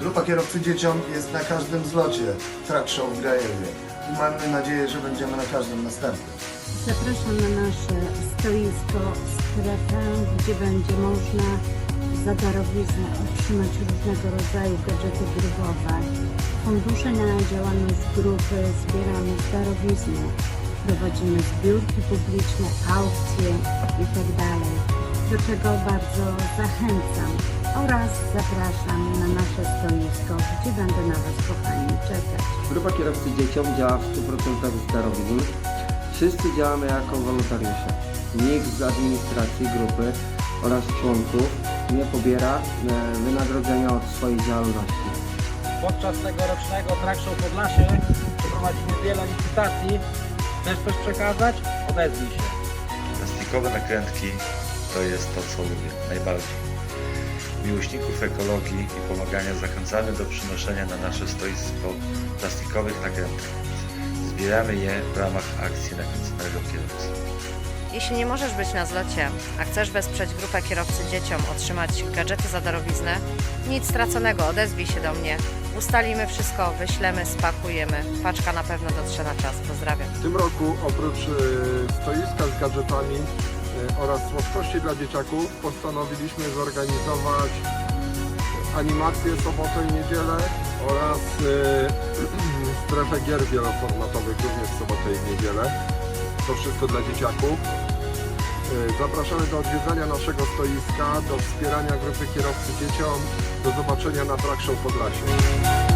Grupa kierowcy dzieciom jest na każdym zlocie track show w Grajewie. I mamy nadzieję, że będziemy na każdym następnym. Zapraszam na nasze stoisko, strefę, gdzie będzie można za darowiznę otrzymać różnego rodzaju gadżety grupowe. Fundusze na działalność grupy zbieramy z darowizny. Prowadzimy zbiórki publiczne, aukcje itd. Do czego bardzo zachęcam oraz zapraszam na nasze stoisko, gdzie będę na Was kochani czekać. Grupa kierowcy dzieciom działa w 100% z darowizn. Wszyscy działamy jako wolontariusze. Nikt z administracji grupy oraz członków nie pobiera e, wynagrodzenia od swojej działalności. Podczas tegorocznego Track Show Podlasie przeprowadzimy wiele licytacji. Chcesz coś przekazać? Odezwij się. Plastikowe nakrętki to jest to, co lubię najbardziej. Miłośników ekologii i pomagania zachęcamy do przynoszenia na nasze stoisko plastikowych nakrętek. Zbieramy je w ramach akcji nakręconego kierowcy. Jeśli nie możesz być na zlocie, a chcesz wesprzeć grupę kierowcy dzieciom, otrzymać gadżety za darowiznę, nic straconego, odezwij się do mnie. Ustalimy wszystko, wyślemy, spakujemy. Paczka na pewno dotrze na czas. Pozdrawiam. W tym roku oprócz e, stoiska z gadżetami oraz słodkości dla dzieciaków postanowiliśmy zorganizować animacje sobotę i niedzielę oraz e, strefę gier wieloformatowych również w sobotę i niedzielę. To wszystko dla dzieciaków. E, Zapraszamy do odwiedzania naszego stoiska, do wspierania grupy kierowcy dzieciom, do zobaczenia na Track Show Podlasie.